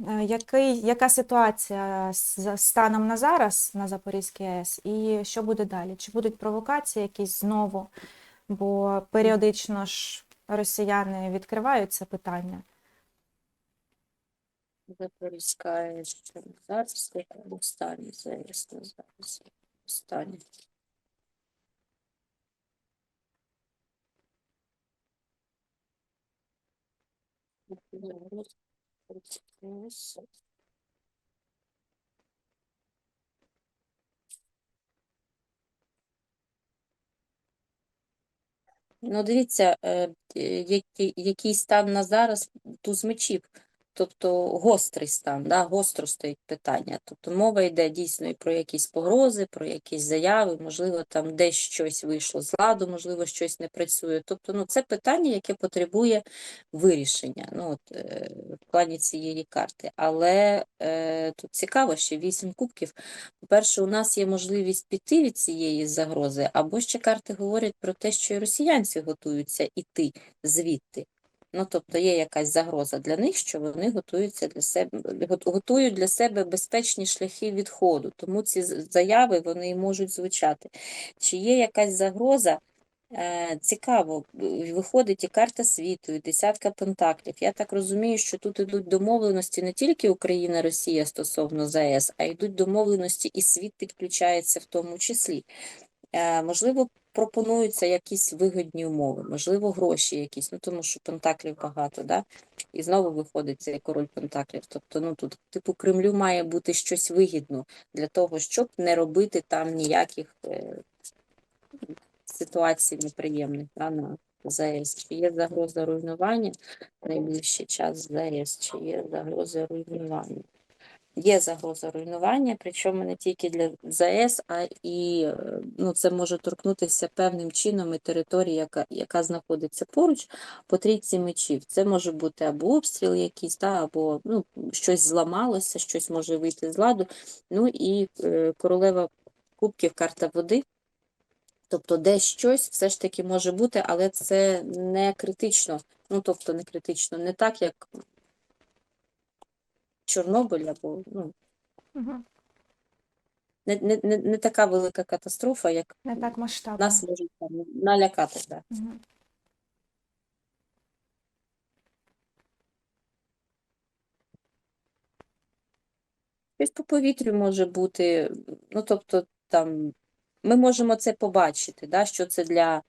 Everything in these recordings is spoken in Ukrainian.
Е, Який, яка ситуація з станом на зараз на Запорізькій АЕС і що буде далі? Чи будуть провокації якісь знову? Бо періодично ж росіяни відкривають це питання. Запорізька АЕС зараз в стані зараз на зараз стані. Дивіться, е, дивіться, який, який стан на зараз туз мечів, тобто гострий стан, да, гостро стоїть питання. Тобто мова йде дійсно і про якісь погрози, про якісь заяви, можливо, там десь щось вийшло з ладу, можливо, щось не працює. Тобто, ну, це питання, яке потребує вирішення ну, от, е, в плані цієї карти. Але е, тут цікаво, що вісім кубків. По-перше, у нас є можливість піти від цієї загрози, або ще карти говорять про те, що і росіянці готуються іти звідти. Ну, тобто є якась загроза для них, що вони готуються для себе, гот- готують для себе безпечні шляхи відходу. Тому ці заяви вони можуть звучати. Чи є якась загроза? Е, Цікаво, виходить і карта світу, і десятка пентаклів. Я так розумію, що тут ідуть домовленості не тільки Україна, Росія стосовно ЗАЕС, а йдуть домовленості, і світ підключається в тому числі. Е, Можливо, пропонуються якісь вигідні умови, можливо, гроші якісь, ну тому що пентаклів багато, да? І знову виходить цей король пентаклів. Тобто, ну тут, типу, Кремлю має бути щось вигідно для того, щоб не робити там ніяких е, ситуацій неприємних да, на ЗАЕС. Чи є загроза руйнування найближчий час ЗАЕС, чи є загроза руйнування? Є загроза руйнування, причому не тільки для ЗАЕС, а і е, ну, це може торкнутися певним чином і території, яка, яка знаходиться поруч по трійці мечів. Це може бути або обстріл якийсь, та, або ну, щось зламалося, щось може вийти з ладу. Ну і е, королева кубків, карта води. Тобто, десь щось все ж таки може бути, але це не критично. Ну, тобто, не критично, не так, як Чорнобиль або ну, Угу. не, не, не, не така велика катастрофа, як Не так масштабно. нас можуть там налякати. Да. Щось по повітрю може бути, ну тобто там ми можемо це побачити, да, що це для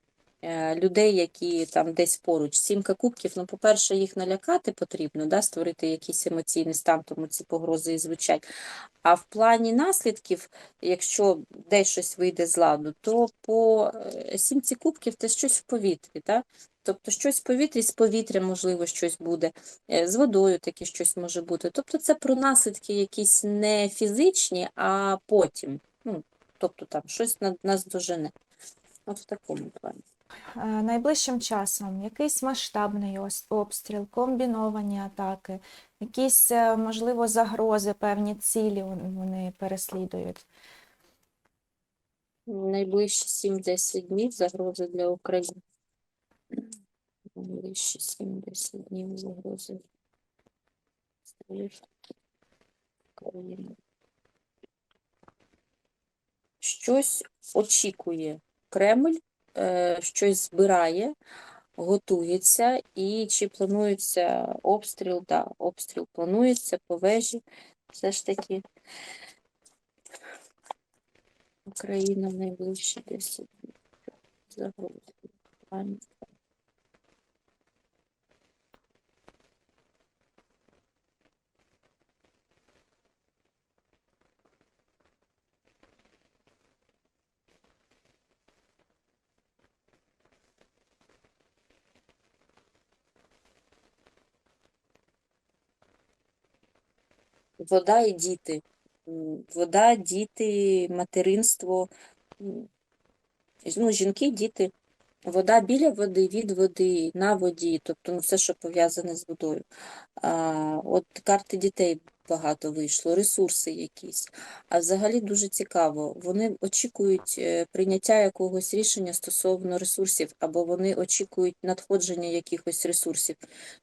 людей, які там десь поруч. Сімка кубків, ну, по-перше, їх налякати потрібно, да, створити якийсь емоційний стан, тому ці погрози і звучать. А в плані наслідків, якщо десь щось вийде з ладу, то по е, сімці кубків це щось в повітрі. Да? Тобто щось в повітрі, з повітря, можливо, щось буде, е, з водою таке щось може бути. Тобто це про наслідки якісь не фізичні, а потім. Ну, тобто там щось нас дожене. От в такому плані. Е, Найближчим часом якийсь масштабний обстріл, комбіновані атаки, якісь, е, можливо, загрози, певні цілі вони переслідують. Найближчі 7-10 днів загрози для України. Найближчі 7-10 днів загрози. Щось очікує Кремль, щось збирає, готується, і чи планується обстріл? Да, обстріл планується по вежі. Все ж таки Україна в найближчі 10 днів. Загрози. Вода і діти. Вода, діти, материнство. Ну, жінки, діти. Вода біля води, від води, на воді, тобто ну, все, що пов'язане з водою. А, от карти дітей багато вийшло, ресурси якісь. А взагалі дуже цікаво. Вони очікують е, прийняття якогось рішення стосовно ресурсів, або вони очікують надходження якихось ресурсів.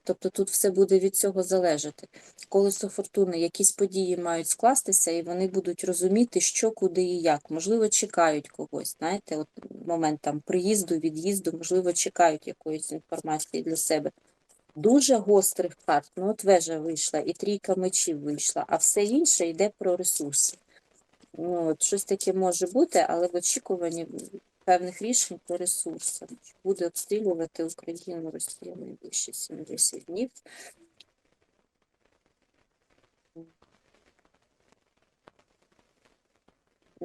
Тобто тут все буде від цього залежати. Колесо фортуни, якісь події мають скластися, і вони будуть розуміти, що, куди і як. Можливо, чекають когось. Знаєте, от момент там приїзду, від'їзду, можливо, чекають якоїсь інформації для себе. Дуже гострих карт. Ну, от вежа вийшла, і трійка мечів вийшла, а все інше йде про ресурси. Ну, от щось таке може бути, але в очікуванні певних рішень по ресурсам. Буде обстрілювати Україну Росія найближчі 70 днів.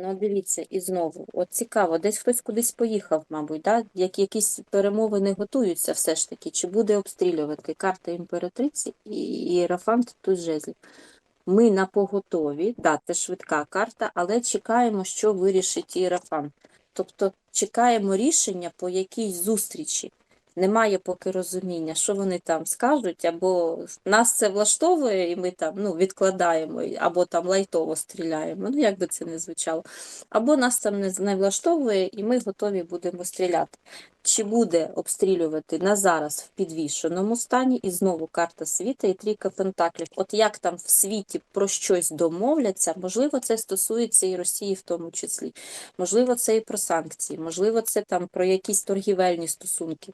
Ну, дивіться, і знову, от цікаво, десь хтось кудись поїхав, мабуть, да? Як якісь перемовини готуються все ж таки, чи буде обстрілювати карта імператриці і Єрафант тут жезлів. Ми на поготові, да, це швидка карта, але чекаємо, що вирішить Єрафант. Тобто чекаємо рішення по якійсь зустрічі. Немає поки розуміння, що вони там скажуть, або нас це влаштовує, і ми там ну, відкладаємо, або там лайтово стріляємо, ну як би це не звучало. Або нас там не, не влаштовує, і ми готові будемо стріляти. Чи буде обстрілювати на зараз в підвішеному стані, і знову карта світа і трійка пентаклів. От як там в світі про щось домовляться, можливо, це стосується і Росії в тому числі. Можливо, це і про санкції, можливо, це там про якісь торгівельні стосунки.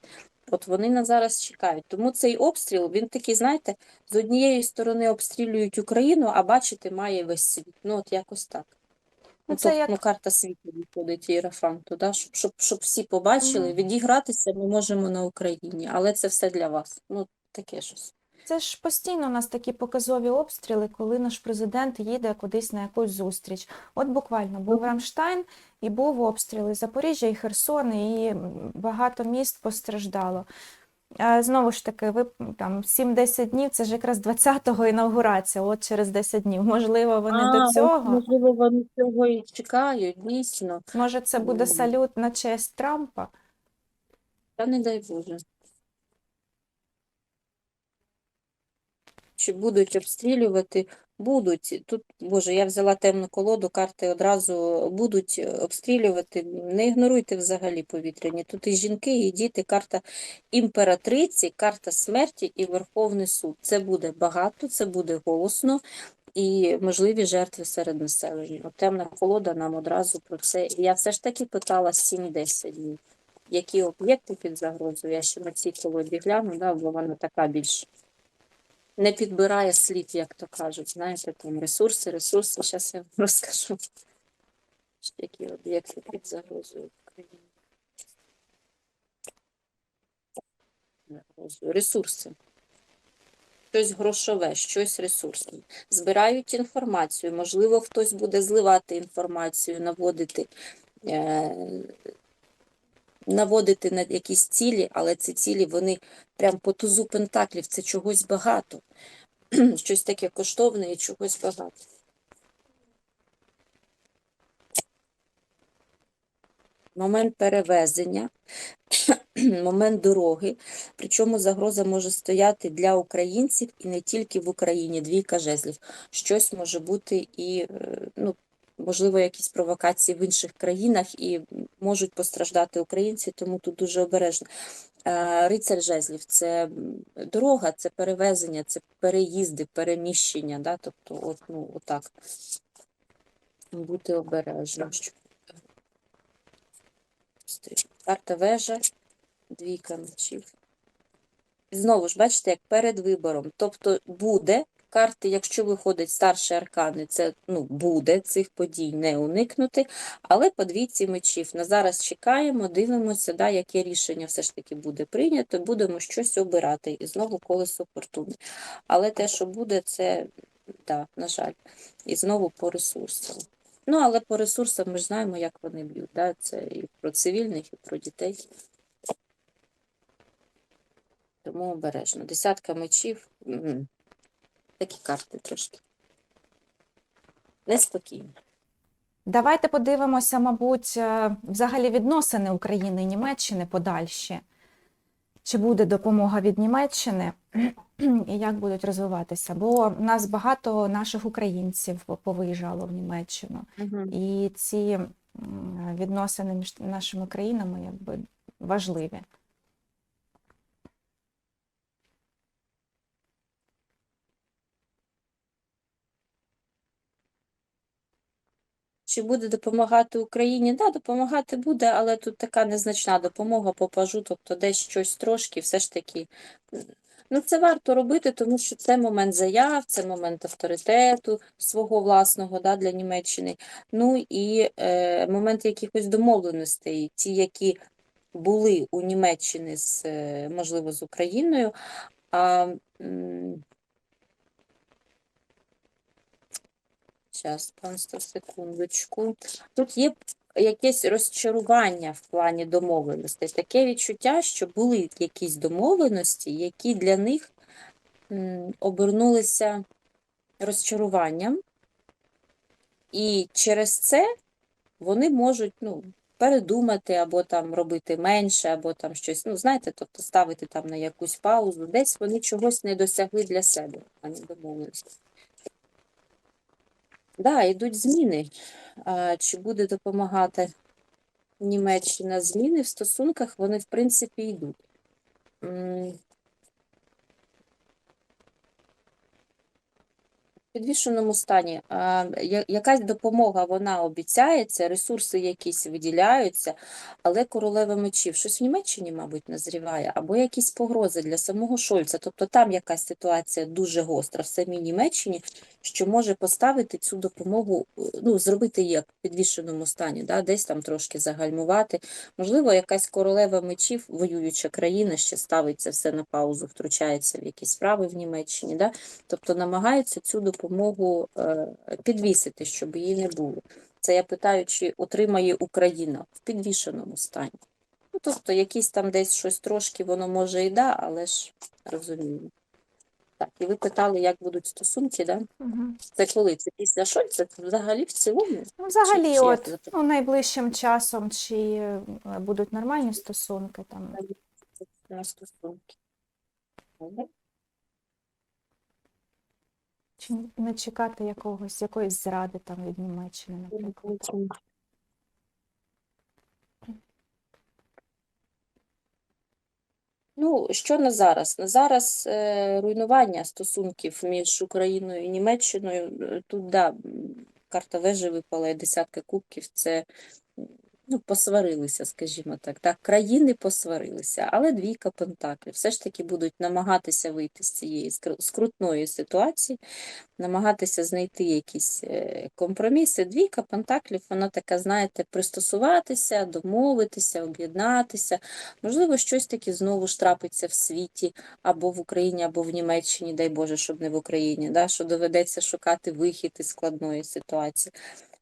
От вони на зараз чекають. Тому цей обстріл, він такий, знаєте, з однієї сторони обстрілюють Україну, а бачити має весь світ. Ну, от якось так. Ну, Ну, це тобто, як- ну, карта світу виходить Єрафанту, да? щоб, щоб, щоб всі побачили, Мгм. відігратися ми можемо на Україні, але це все для вас. Ну, таке щось. Це ж постійно у нас такі показові обстріли, коли наш президент їде кудись на якусь зустріч. От буквально був Рамштайн і був обстріл і Запоріжжя, і Херсон, і багато міст постраждало. Знову ж таки, ви там 7-10 днів, це ж якраз 20-го інаугурація, от через 10 днів. Можливо, вони А, до цього, можливо, вони цього і чекають, дійсно. може, це буде салют на честь Трампа. Та не дай Боже. Чи будуть обстрілювати? Будуть. Тут, Боже, я взяла темну колоду, карти одразу будуть е, обстрілювати. Не ігноруйте взагалі повітряні. Тут і жінки, і діти, карта імператриці, карта смерті і Верховний суд. Це буде багато, це буде голосно і можливі жертви серед населення. От темна колода нам одразу про це. Я все ж таки питала 7-10 днів. Які об'єкти під загрозою? Я ще на цій колоді гляну, да, бо вона така більш не підбирає слів, як то кажуть. Знаєте, там ресурси, ресурси. Зараз я вам розкажу, які об'єкти під загрозою. Загрозою. Ресурси. Щось грошове, щось ресурсне. Збирають інформацію, можливо, хтось буде зливати інформацію, наводити, е, наводити на якісь цілі, але ці цілі вони прям по тузу пентаклів, це чогось багато. Щось таке коштовне і чогось багато. Момент перевезення, момент дороги. Причому загроза може стояти для українців і не тільки в Україні. Двійка жезлів. Щось може бути і, е, ну, можливо, якісь провокації в інших країнах і можуть постраждати українці, тому тут дуже обережно. Е, Рицар жезлів це дорога, це перевезення, це переїзди, переміщення. Да? Тобто, от, ну, отак. Бути обережним. Карта вежа, двійка мечів. Знову ж, бачите, як перед вибором. Тобто буде карти, якщо виходить старші аркани, це ну, буде цих подій не уникнути, але по двійці мечів. На зараз чекаємо, дивимося, да, яке рішення все ж таки буде прийнято, будемо щось обирати. І знову колесо фортуни. Але те, що буде, це, да, на жаль, і знову по ресурсам. Ну, але по ресурсам ми ж знаємо, як вони б'ють. Да? Це і про цивільних, і про дітей. Тому обережно. Десятка мечів. Такі карти трошки. Неспокійно. Давайте подивимося, мабуть, е, взагалі відносини України і Німеччини подальші. чи буде допомога від Німеччини і як будуть розвиватися. Бо в нас багато наших українців повиїжджало в Німеччину. Мгм. І ці відносини між нашими країнами якби важливі. Чи буде допомагати Україні? Да, допомагати буде, але тут така незначна допомога по пажу, тобто десь щось трошки, все ж таки. Ну, це варто робити, тому що це момент заяв, це момент авторитету свого власного да, для Німеччини. Ну і е, момент якихось домовленостей, ті, які були у Німеччини з, е, можливо, з Україною. А, Зараз, панство, секундочку. Тут є якесь розчарування в плані домовленостей. Таке відчуття, що були якісь домовленості, які для них обернулися розчаруванням, і через це вони можуть ну, передумати або там робити менше, або там щось, ну, знаєте, тобто ставити там на якусь паузу. Десь вони чогось не досягли для себе, а не домовленості. Да, йдуть зміни. Чи буде допомагати Німеччина зміни в стосунках, вони, в принципі, йдуть. М, В підвішеному стані якась допомога вона обіцяється, ресурси якісь виділяються, але королева мечів щось в Німеччині, мабуть, назріває, або якісь погрози для самого Шольца. Тобто там якась ситуація дуже гостра в самій Німеччині, що може поставити цю допомогу, ну, зробити її в підвішеному стані, да, десь там трошки загальмувати. Можливо, якась королева мечів, воююча країна, ще ставить це все на паузу, втручається в якісь справи в Німеччині. Да? Тобто намагаються цю допомогу е, підвісити, щоб її не було. Це я питаю, чи отримає Україна в підвішеному стані. Ну, тобто, якісь там десь щось трошки воно може і да, але ж розуміємо. Так, і ви питали, як будуть стосунки, да? Мгм. Це коли? Це після Шольца? Це взагалі в цілому? Ну, взагалі, чи от запитати? ну, найближчим часом, чи е, будуть нормальні стосунки там. стосунки. Чи не чекати якогось, якоїсь зради там від Німеччини, наприклад. Ну, що на зараз? На зараз е, руйнування стосунків між Україною і Німеччиною. Е, Тут, да, карта вежі випала і десятка кубків. Це ну, посварилися, скажімо так. Так, країни посварилися, але двійка пентаклів все ж таки будуть намагатися вийти з цієї скрутної ситуації, намагатися знайти якісь е, компроміси. Двійка пентаклів, вона така, знаєте, пристосуватися, домовитися, об'єднатися. Можливо, щось таке знову ж трапиться в світі або в Україні, або в Німеччині, дай Боже, щоб не в Україні, да, що доведеться шукати вихід із складної ситуації.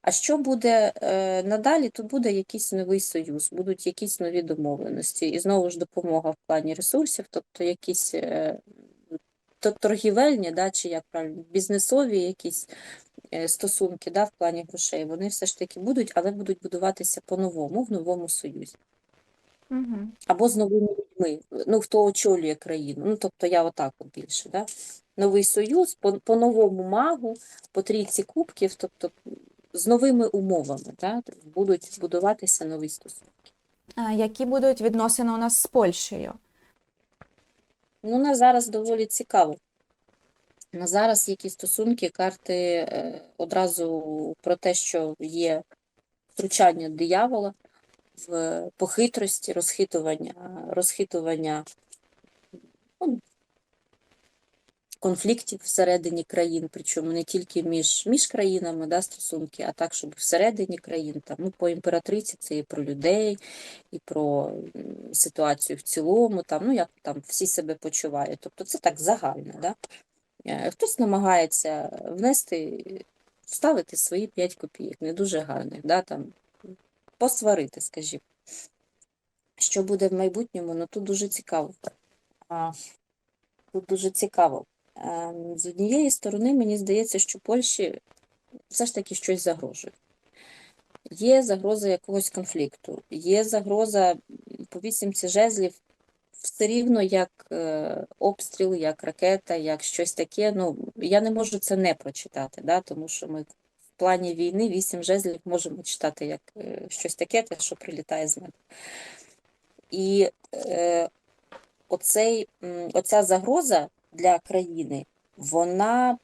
А що буде е, надалі, то буде якийсь новий союз, будуть якісь нові домовленості. І знову ж допомога в плані ресурсів, тобто якісь е, то- торгівельні, да, чи як правильно, бізнесові якісь е, стосунки да, в плані грошей, вони все ж таки будуть, але будуть будуватися по-новому, в новому союзі. Угу. Або з новими людьми, ну, хто очолює країну. Ну, тобто я отак от більше, да? Новий союз, по, по новому магу, по трійці кубків, тобто з новими умовами, да? будуть будуватися нові стосунки. Які будуть відносини у нас з Польщею? Ну, на зараз доволі цікаво. На зараз які стосунки, карти е, одразу про те, що є втручання диявола в похитрості, розхитування, розхитування ну, конфліктів всередині країн, причому не тільки між, між країнами да, стосунки, а так, щоб всередині країн. Там, ну, по імператриці це і про людей, і про ситуацію в цілому, там, ну, як там всі себе почувають. Тобто це так загально. Да? Е, Хтось намагається внести, вставити свої 5 копійок, не дуже гарних, да, там, посварити, скажімо. Що буде в майбутньому, ну тут дуже цікаво. Тут дуже цікаво. Ем, З однієї сторони, мені здається, що Польщі все ж таки щось загрожує. Є загроза якогось конфлікту, є загроза по вісімці жезлів все рівно як е, обстріл, як ракета, як щось таке. Ну, я не можу це не прочитати, да, тому що ми в плані війни вісім жезлів можемо читати як е, щось таке, те, що прилітає з неба. І е, оцей, оця загроза для країни, вона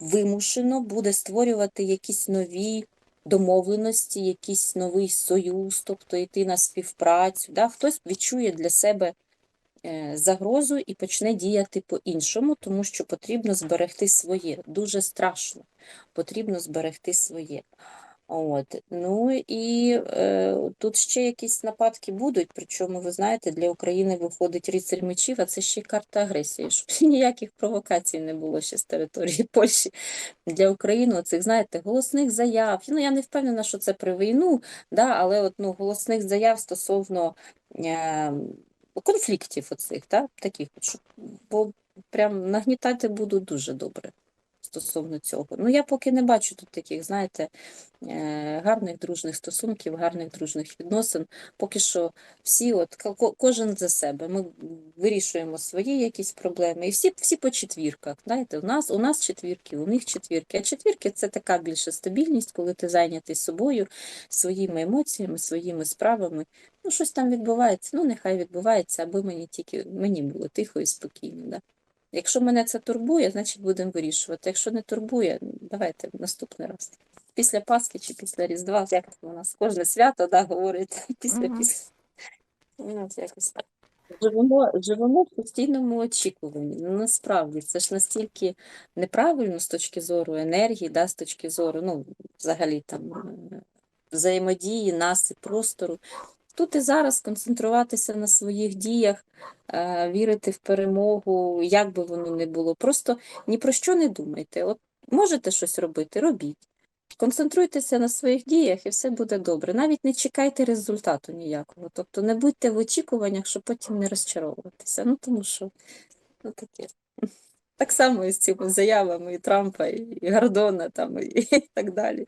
вимушено буде створювати якісь нові домовленості, якийсь новий союз, тобто йти на співпрацю. Да? Хтось відчує для себе е, загрозу і почне діяти по-іншому, тому що потрібно зберегти своє. Дуже страшно. Потрібно зберегти своє. От. Ну і е, тут ще якісь нападки будуть, причому, ви знаєте, для України виходить рицарь мечів, а це ще й карта агресії, щоб ніяких провокацій не було ще з території Польщі. Для України оцих, знаєте, голосних заяв. Ну, я не впевнена, що це про війну, да, але от, ну, голосних заяв стосовно е, конфліктів оцих, да, таких, щоб, бо прям нагнітати будуть дуже добре стосовно цього. Ну, я поки не бачу тут таких, знаєте, е, гарних дружних стосунків, гарних дружних відносин. Поки що всі, от ко- ко- кожен за себе. Ми вирішуємо свої якісь проблеми. І всі, всі по четвірках. Знаєте, у нас, у нас четвірки, у них четвірки. А четвірки це така більша стабільність, коли ти зайнятий собою, своїми емоціями, своїми справами. Ну, щось там відбувається. Ну, нехай відбувається, аби мені тільки мені було тихо і спокійно. Да? Якщо мене це турбує, значить будемо вирішувати. Якщо не турбує, давайте наступний раз. Після Пасхи чи після Різдва, як у нас кожне свято да, говорить, після Мгм. після. Ну, якось так. Живемо, живемо в постійному очікуванні. Ну, насправді, це ж настільки неправильно з точки зору енергії, да, з точки зору, ну, взагалі там е, взаємодії, нас і простору. Тут і зараз концентруватися на своїх діях, е, вірити в перемогу, як би воно не було. Просто ні про що не думайте. От можете щось робити, робіть. Концентруйтеся на своїх діях і все буде добре. Навіть не чекайте результату ніякого. Тобто не будьте в очікуваннях, щоб потім не розчаровуватися. Ну тому що ну, таке. Так само і з цими заявами і Трампа, і Гордона там, і, і так далі.